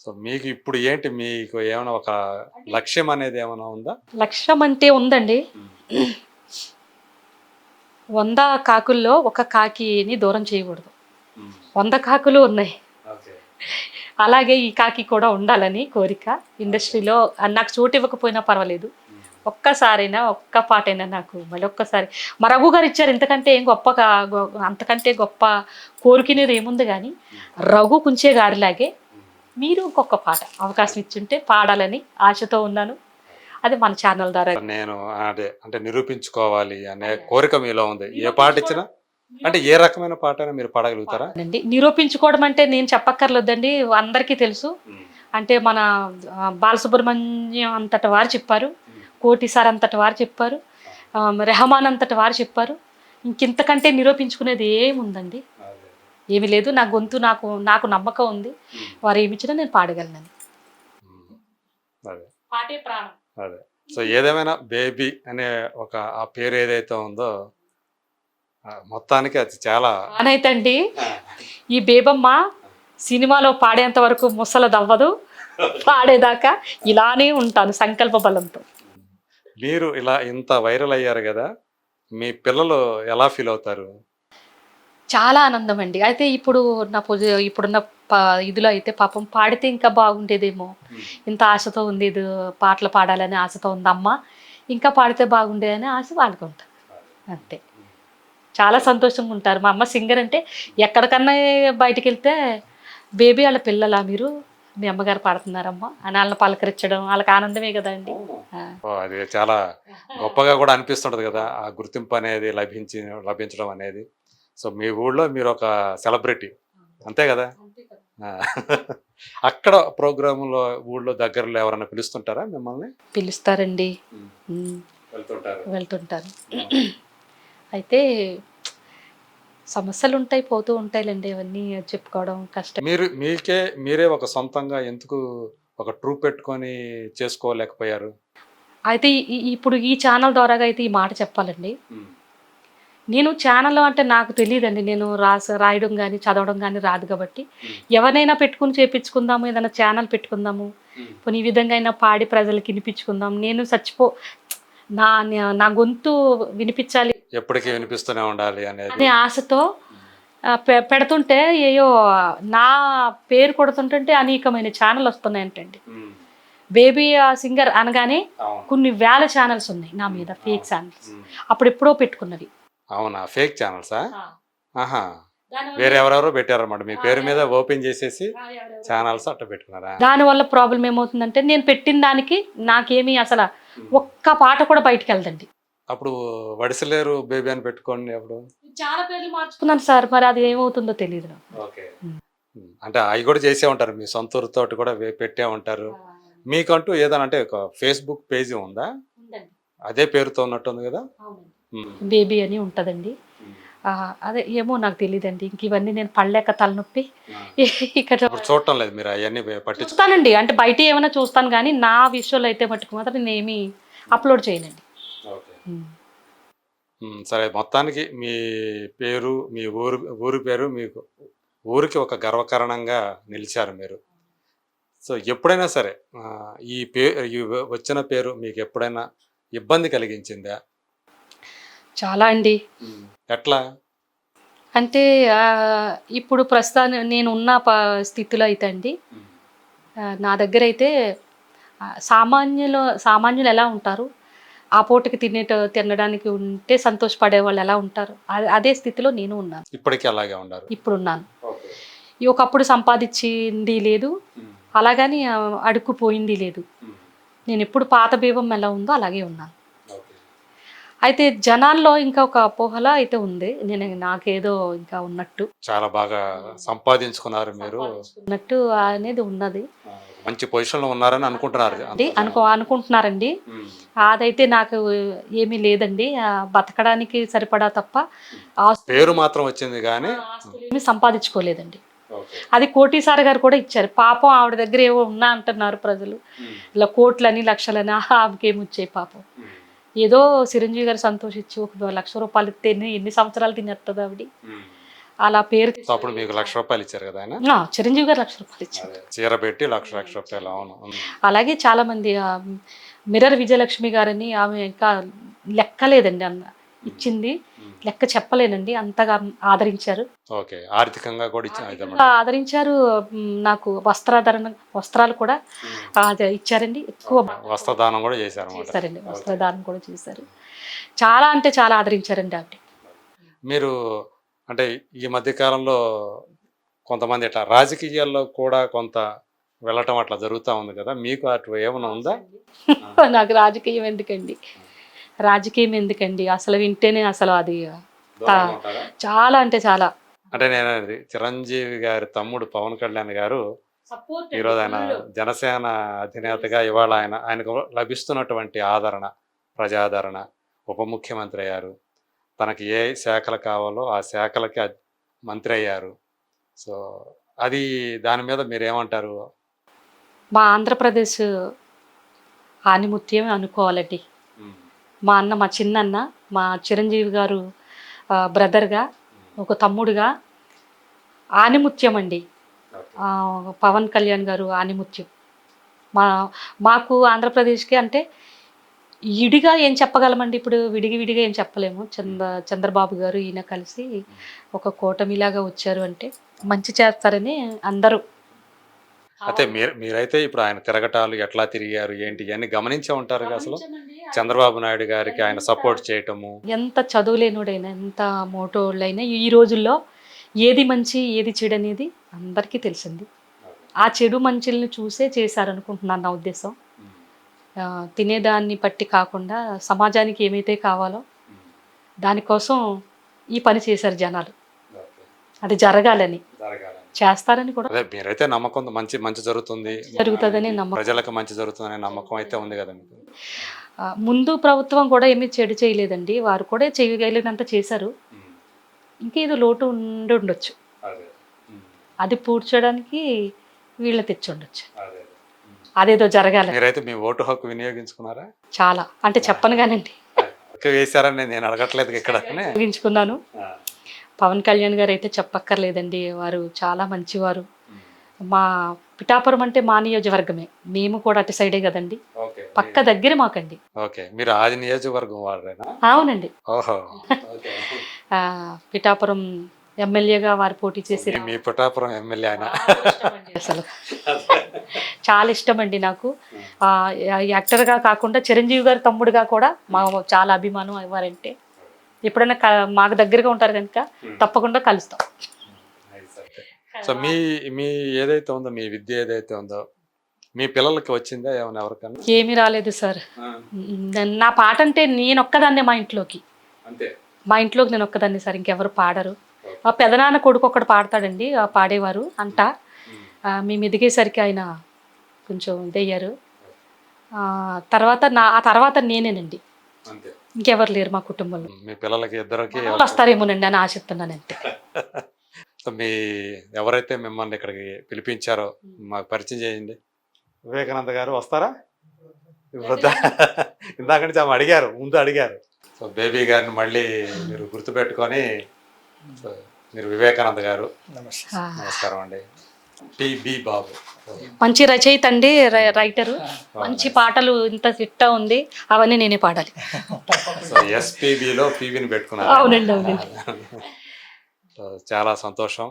So మీకు ఇప్పుడు ఏంటి మీకు ఏమైనా ఒక లక్ష్యం అనేది ఏమైనా ఉందా? లక్ష్యం అంటే ఉందండి. వంద కాకుల్లో ఒక కాకిని దూరం చేయకూడదు. వంద కాకులు ఉన్నాయి. అలాగే ఈ కాకి కూడా ఉండాలని కోరిక. ఇండస్ట్రీలో నాకు చోటు ఇవ్వకపోయినా పర్వాలేదు. ఒక్కసారైనా ఒక్క పాటైనా నాకు మళ్ళీ ఒక్కసారి. మా రఘు గారు ఇచ్చారు ఇంతకంటే ఏం గొప్ప అంతకంటే గొప్ప కోరికనేది ఏముంది కానీ రఘు కుంచే గారిలాగే మీరు ఇంకొక పాట అవకాశం ఇచ్చుంటే పాడాలని ఆశతో ఉన్నాను. అది మన ఛానల్ ద్వారా. నేను అదే అంటే నిరూపించుకోవాలి అనే కోరిక మీలో ఉంది. ఏ పాట ఇచ్చినా? అంటే ఏ రకమైన పాట మీరు పాడగలుగుతారా? అండి నిరూపించుకోవడం అంటే నేను చెప్పక్కర్లేదండి అందరికీ తెలుసు. అంటే మన బాలసుబ్రహ్మణ్యం అంతటి వారు చెప్పారు. కోటి సార్ అంతటి వారు చెప్పారు. రెహమాన్ అంతటి వారు చెప్పారు. ఇంకింతకంటే నిరూపించుకునేది ఏముందండి? ఏమీ లేదు. నా గొంతు నాకు నాకు నమ్మకం ఉంది. వారు ఏమిచ్చినా నేను పాడగలనని అదే. పాటే ప్రాణం. అదే. సో ఏదేమైనా బేబీ అనే ఒక ఆ పేరు ఏదైతే ఉందో మొత్తానికి అది చాలా అనైతే అండి ఈ బేబమ్మ సినిమాలో పాడేంత వరకు ముసలదవ్వదు పాడేదాకా ఇలానే ఉంటాను సంకల్ప బలంతో. మీరు ఇలా ఇంత వైరల్ అయ్యారు కదా మీ పిల్లలు ఎలా ఫీల్ అవుతారు? చాలా ఆనందం అండి అయితే ఇప్పుడు నా పొజి ఇప్పుడున్న ప ఇదిలో అయితే పాపం పాడితే ఇంకా బాగుండేదేమో. ఇంత ఆశతో ఉంది ఇది పాటలు పాడాలని ఆశతో ఉంది అమ్మ. ఇంకా పాడితే బాగుండేదని ఆశ పాడుకుంటా అంతే. చాలా సంతోషంగా ఉంటారు. మా అమ్మ సింగర్ అంటే ఎక్కడికన్నా బయటికి వెళ్తే బేబీ వాళ్ళ పిల్లలా మీరు? మీ అమ్మగారు పాడుతున్నారమ్మా. అని వాళ్ళని పలకరించడం వాళ్ళకి ఆనందమే కదా అండి. ఆ. ఓ, అది చాలా గొప్పగా కూడా అనిపిస్తుంటది కదా ఆ గుర్తింపు అనేది లభించి లభించడం అనేది. సో మీ ఊళ్ళో మీరు ఒక సెలబ్రిటీ అంతే కదా. అక్కడ ప్రోగ్రాంలో ఊళ్ళో దగ్గరలో ఎవరైనా పిలుస్తుంటారా మిమ్మల్ని? పిలుస్తారండి. వెళ్తుంటారు. వెళ్తుంటారు. అయితే సమస్యలు ఉంటాయి పోతూ ఉంటాయిలేండి అవన్నీ చెప్పుకోవడం కష్టం. మీరు మీకే మీరే ఒక సొంతంగా ఎందుకు ఒక ట్రూ పెట్టుకొని చేసుకోలేకపోయారు? అయితే ఇప్పుడు ఈ ఛానల్ ద్వారాగా అయితే ఈ మాట చెప్పాలండి. నేను ఛానల్ అంటే నాకు తెలియదండి. నేను రాస రాయడం కానీ చదవడం కానీ రాదు కాబట్టి. ఎవరినైనా పెట్టుకుని చేపించుకుందాము ఏదైనా ఛానల్ పెట్టుకుందాము. పోనీ ఈ విధంగా అయినా పాడి ప్రజలకు వినిపించుకుందాం. నేను చచ్చిపో నా నా గొంతు వినిపించాలి. ఎప్పటికీ వినిపిస్తూనే ఉండాలి అనే ఆశతో పెడుతుంటే అయ్యో నా పేరు కొడుతుంటుంటే అనేకమైన ఛానల్ వస్తున్నాయంటండి. బేబీ సింగర్ అనగానే. కొన్ని వేల ఛానల్స్ ఉన్నాయి నా మీద ఫేక్ ఛానల్స్. అప్పుడు ఎప్పుడో పెట్టుకున్నవి. అవునా? ఫేక్ ఛానల్సా? ఆహా. వేరే ఎవరెవరో పెట్టారన్నమాట. మీ పేరు మీద ఓపెన్ చేసేసి ఛానల్స్ అట్ట పెట్టుకున్నారా? దానివల్ల ప్రాబ్లం ఏమవుతుందంటే నేను పెట్టిన దానికి నాకేమీ అసలు ఒక్క పాట కూడా బయటికి వెళ్దండి అప్పుడు వడిసలేరు బేబీ అని పెట్టుకోండి అప్పుడు చాలా పేర్లు మార్చుకున్నాను సార్ మరి అది ఏమవుతుందో తెలియదు ఓకే. అంటే అవి కూడా చేసే ఉంటారు మీ సొంత ఊరితోటి కూడా పెట్టే ఉంటారు. మీకంటూ ఏదైనా అంటే ఒక ఫేస్బుక్ పేజీ ఉందా? అదే పేరుతో ఉన్నట్టుంది కదా. బేబీ అని ఉంటుందండి. ఆ, అదే ఏమో నాకు తెలియదండి ఇంక ఇవన్నీ నేను పడలేక తలనొప్పి. ఇక్కడ చూడటం లేదు మీరు అవన్నీ చూస్తానండి. అంటే బయట ఏమైనా చూస్తాను కానీ నా విషయంలో అయితే మటుకు మాత్రం నేను ఏమీ అప్లోడ్ చేయనండి. సరే. మొత్తానికి మీ పేరు మీ ఊరు ఊరి పేరు మీకు ఊరికి ఒక గర్వకారణంగా నిలిచారు మీరు. సో ఎప్పుడైనా సరే ఈ పే ఈ వచ్చిన పేరు మీకు ఎప్పుడైనా ఇబ్బంది కలిగించిందా? చాలా అండి. ఎట్లా? అంటే ఇప్పుడు ప్రస్తుతాన్ని నేను ఉన్న స్థితిలో అయితే అండి నా దగ్గర అయితే సామాన్యులు సామాన్యులు ఎలా ఉంటారు? ఆ పూటకి తినేట తినడానికి ఉంటే సంతోషపడే వాళ్ళు ఎలా ఉంటారు? అదే స్థితిలో నేను ఉన్నాను. ఇప్పటికీ అలాగే ఉన్నారు. ఇప్పుడు ఉన్నాను. ఒకప్పుడు సంపాదించింది లేదు. అలాగని అడుక్కుపోయింది లేదు. నేను ఎప్పుడు పాత బీవం ఎలా ఉందో అలాగే ఉన్నాను అయితే జనాల్లో ఇంకా ఒక అపోహల అయితే ఉంది. నేను నాకేదో ఇంకా ఉన్నట్టు. చాలా బాగా సంపాదించుకున్నారు మీరు. ఉన్నట్టు అనేది ఉన్నది. మంచి పొజిషన్లో ఉన్నారని అనుకుంటున్నారు. అది అనుకో అనుకుంటున్నారండి. అదైతే నాకు ఏమీ లేదండి. బతకడానికి సరిపడా తప్ప పేరు మాత్రం వచ్చింది కానీ ఏమీ సంపాదించుకోలేదండి. అది కోటీసారి గారు కూడా ఇచ్చారు. పాపం ఆవిడ దగ్గర ఏవో ఉన్నా అంటున్నారు ప్రజలు. ఇలా కోట్లని లక్షలని ఆహా, ఆమెకేమి వచ్చాయి పాపం. ఏదో చిరంజీవి గారు సంతోషించి ఒక లక్ష రూపాయలు ఇస్తే ఎన్ని సంవత్సరాలు తినేస్తుంది ఆవిడ. అలా పేరు అప్పుడు మీకు లక్ష రూపాయలు ఇచ్చారు కదా ఆయన? చిరంజీవి గారు లక్ష రూపాయలు ఇచ్చారు. చీర పెట్టి లక్ష లక్ష రూపాయలు అవును. అలాగే చాలా మంది మిర్రర్ విజయలక్ష్మి గారని ఆమె ఇంకా లెక్కలేదండి అన్న. ఇచ్చింది. లెక్క చెప్పలేనండి. అంతగా ఆదరించారు. ఓకే. ఆర్థికంగా కూడా ఆదరించారు. నాకు వస్త్రాధరణ వస్త్రాలు కూడా ఇచ్చారండి. ఎక్కువ వస్త్రదానం కూడా చేశారు చేశారండి. వస్త్రదానం కూడా చేశారు. చాలా అంటే చాలా ఆదరించారండి ఆవిడ. మీరు అంటే ఈ మధ్య కాలంలో కొంతమంది ఇట్లా రాజకీయాల్లో కూడా కొంత వెళ్ళటం అట్లా జరుగుతూ ఉంది కదా. మీకు అటు ఏమైనా ఉందా? నాకు రాజకీయం ఎందుకండి? రాజకీయం ఎందుకండి? అసలు వింటేనే అసలు అది? చాలా అంటే చాలా. అంటే నేను చిరంజీవి గారి తమ్ముడు పవన్ కళ్యాణ్ గారు ఈరోజు ఆయన జనసేన అధినేతగా ఇవాళ ఆయన ఆయనకు లభిస్తున్నటువంటి ఆదరణ ప్రజాదరణ ఉప ముఖ్యమంత్రి అయ్యారు. తనకి ఏ శాఖలు కావాలో ఆ శాఖలకి మంత్రి అయ్యారు. సో అది దాని మీద మీరు ఏమంటారు మా ఆంధ్రప్రదేశ్ ఆనిముత్యం అనుకోవాలండి. మా అన్న మా చిన్నన్న మా చిరంజీవి గారు బ్రదర్గా ఒక తమ్ముడుగా ఆనిముత్యం అండి పవన్ కళ్యాణ్ గారు ఆనిముత్యం. మా మాకు ఆంధ్రప్రదేశ్కి అంటే ఇడిగా ఏం చెప్పగలమండి ఇప్పుడు? విడిగి విడిగా ఏం చెప్పలేము. చంద్ర చంద్రబాబు గారు ఈయన కలిసి ఒక కూటమిలాగా వచ్చారు అంటే మంచి చేస్తారని అందరూ అయితే మీరు మీరైతే ఇప్పుడు ఆయన తిరగటాలు ఎట్లా తిరిగారు ఏంటి ఇవన్నీ గమనించే ఉంటారు అసలు? చంద్రబాబు నాయుడు గారికి ఆయన సపోర్ట్ చేయటము. ఎంత చదువులేనుడైనా ఎంత మోటోళ్ళైనా ఈ రోజుల్లో ఏది మంచి ఏది చెడు అనేది అందరికీ తెలిసింది. ఆ చెడు మంచిల్ని చూసే చేశారనుకుంటున్నాను నా ఉద్దేశం. తినేదాన్ని బట్టి కాకుండా సమాజానికి ఏమైతే కావాలో దానికోసం ఈ పని చేశారు జనాలు. అది జరగాలని. చేస్తారని కూడా అదే మీరైతే నమ్మకం మంచి మంచి జరుగుతుంది. జరుగుతుందని నమ్మకం. ప్రజలకు మంచి జరుగుతుందనే నమ్మకం అయితే ఉంది కదా మీకు? ముందు ప్రభుత్వం కూడా ఏమీ చెడు చేయలేదండి. వారు కూడా చేయగలిగినంత చేశారు. ఇంకేదో లోటు ఉండి ఉండొచ్చు. అది. పూడ్చడానికి వీళ్ళని తెచ్చి ఉండొచ్చు. అదేదో జరగాలి. మీరైతే మీ ఓటు హక్కు వినియోగించుకున్నారా? చాలా. అంటే చెప్పను కానండి. వేశారని నేను అడగట్లేదు ఇక్కడ. ఉపయోగించుకున్నాను. పవన్ కళ్యాణ్ గారు అయితే చెప్పక్కర్లేదండి. వారు చాలా మంచివారు. మా పిఠాపురం అంటే మా నియోజకవర్గమే. మేము కూడా అటు సైడే కదండి. పక్క దగ్గర మాకండి. మీరు నియోజకవర్గం అవునండి. పిఠాపురం ఎమ్మెల్యేగా వారు పోటీ చేసి మీ పిఠాపురం ఎమ్మెల్యే ఆయన. అసలు. చాలా ఇష్టం అండి నాకు యాక్టర్గా కాకుండా చిరంజీవి గారి తమ్ముడుగా కూడా మా చాలా అభిమానం వారంటే. ఎప్పుడైనా మాకు దగ్గరగా ఉంటారు కనుక తప్పకుండా కలుస్తాం. సో మీ మీ ఏదైతే ఉందో మీ విద్య ఏదైతే ఉందో మీ పిల్లలకి వచ్చిందా ఏమైనా ఎవరికన్నా? ఏమీ రాలేదు సార్. న- పాట అంటే నేను ఒక్కదాన్నే మా ఇంట్లోకి. అంతే. మా ఇంట్లోకి నేను ఒక్కదాన్ని సార్ ఇంకెవరు పాడరు. మా పెదనాన్న కొడుకు ఒక్కడు పాడతాడండి ఆ పాడేవారు అంట. ఆ, మేము ఎదిగేసరికి ఆయన కొంచెం ఇదయ్యారు. ఆ, తర్వాత నా ఆ తర్వాత నేనేనండి. అంతే. ఇంకెవరు లేరు మా కుటుంబంలో. మీ పిల్లలకి ఇద్దరికి వాళ్ళు వస్తారేమోనండి అని ఆశిస్తున్నాను అంతే సో మీ ఎవరైతే మిమ్మల్ని ఇక్కడికి పిలిపించారో మాకు పరిచయం చేయండి. వివేకానంద గారు వస్తారా? ఇందాక నుంచి ఆమె అడిగారు ముందు అడిగారు. సో బేబీ గారిని మళ్ళీ మీరు గుర్తుపెట్టుకొని మీరు వివేకానంద గారు. నమస్కారం అండి. బాబు. మంచి రచయిత అండి రైటరు. మంచి పాటలు ఇంత చిట్టా ఉంది అవన్నీ నేనే పాడాలి. ఎస్పీబిలో పీబీని పెట్టుకున్నారు అవునండి అవునండి. చాలా సంతోషం.